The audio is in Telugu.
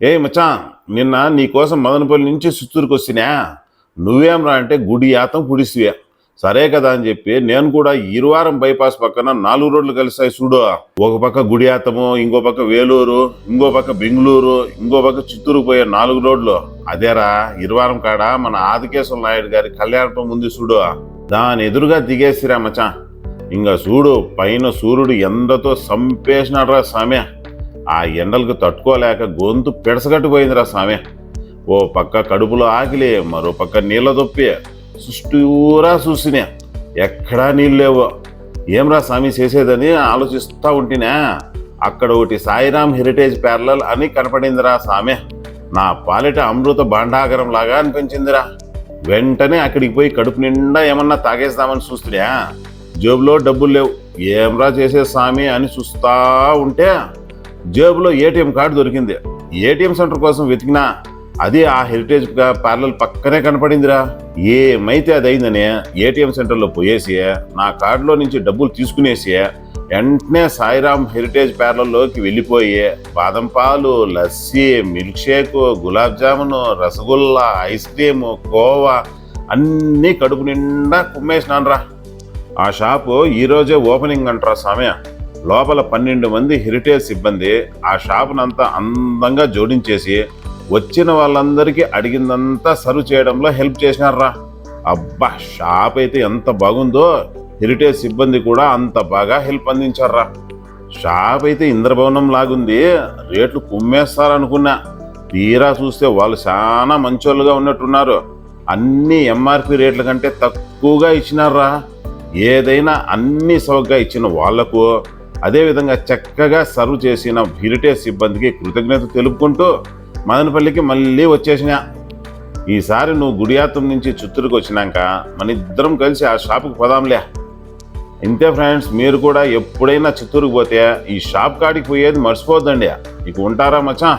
ఏ మచ్చా నిన్న నీకోసం మదనపల్లి నుంచి చిత్తూరుకు వచ్చినా? నువ్వేం రా అంటే గుడి యాతం పుడిసివే సరే కదా అని చెప్పి నేను కూడా ఇరువారం బైపాస్ పక్కన నాలుగు రోడ్లు కలిసాయి చూడు. ఒక పక్క గుడియాతము ఇంకో పక్క వేలూరు ఇంకో పక్క బెంగళూరు ఇంకో పక్క చిత్తూరుకు పోయే నాలుగు రోడ్లు. అదేరా ఇరువారం కాడ మన ఆదికేశ్వర నాయుడు గారి కళ్యాణం ఉంది చూడు. దాని ఎదురుగా దిగేసిరా మచ్చా ఇంకా చూడు పైన సూర్యుడు ఎండతో సంపేసినాడురా సామె ఆ ఎండలకు తట్టుకోలేక గొంతు పిడసగట్టిపోయిందిరా స్వామి ఓ పక్క కడుపులో ఆకిలే మరో పక్క నీళ్ళ దొప్పి. సుష్టూరా చూసినా ఎక్కడా నీళ్ళు లేవు ఏమ్రా స్వామి చేసేదని ఆలోచిస్తూ ఉంటేనే. అక్కడ ఒకటి సాయిరామ్ హెరిటేజ్ ప్యారలల్ అని కనపడిందిరా స్వామి నా పాలిట అమృత భాండాగరం లాగా అనిపించిందిరా. వెంటనే అక్కడికి పోయి కడుపు నిండా ఏమన్నా తాగేస్తామని చూస్తున్నా. జేబులో డబ్బులు లేవు. ఏమ్రా చేసే స్వామి అని చూస్తా ఉంటే జేబులో ఏటీఎం కార్డు దొరికింది. ఏటీఎం సెంటర్ కోసం వెతికినా అది ఆ హెరిటేజ్ పార్లర్ పక్కనే కనపడిందిరా. ఏమైతే అది అయిందని ఏటీఎం సెంటర్లో పోయేసి నా కార్డులో నుంచి డబ్బులు తీసుకునేసి వెంటనే సాయిరామ్ హెరిటేజ్ పార్లర్లోకి వెళ్ళిపోయి బాదం పాలు lassi milkshake gulab jamun rasgulla ice cream khoa అన్నీ కడుపు నిండా కుమ్మేసినాను రా ఆ షాపు ఈరోజే ఓపెనింగ్ అంటారా సమయం లోపల పన్నెండు మంది హెరిటేజ్ సిబ్బంది ఆ షాపునంతా అందంగా జోడించేసి వచ్చిన వాళ్ళందరికీ అడిగిందంతా సర్వ్ చేయడంలో హెల్ప్ చేసినారా అబ్బా షాప్ అయితే ఎంత బాగుందో హెరిటేజ్ సిబ్బంది కూడా అంత బాగా హెల్ప్ అందించారా షాప్ అయితే ఇంద్రభవనం లాగుంది రేట్లు కుమ్మేస్తారనుకున్నా. తీరా చూస్తే వాళ్ళు చాలా మంచోళ్ళుగా ఉన్నట్టున్నారు. అన్ని ఎంఆర్పి రేట్ల కంటే తక్కువగా ఇచ్చినారా ఏదైనా అన్ని సౌగ్గా ఇచ్చిన వాళ్ళకు అదేవిధంగా చక్కగా సర్వ్ చేసిన హెరిటేజ్ సిబ్బందికి కృతజ్ఞత తెలుపుకుంటూ మదనపల్లికి మళ్ళీ వచ్చేసిన. ఈసారి నువ్వు గుడియాతం నుంచి చిత్తూరుకు వచ్చినాక మన ఇద్దరం కలిసి ఆ షాపుకి పోదాంలే. ఇంతే ఫ్రెండ్స్ మీరు కూడా ఎప్పుడైనా చిత్తూరుకు పోతే ఈ షాప్ కాడికి పోయేది మర్చిపోద్దండి. ఇక ఉంటారా మచ్చా?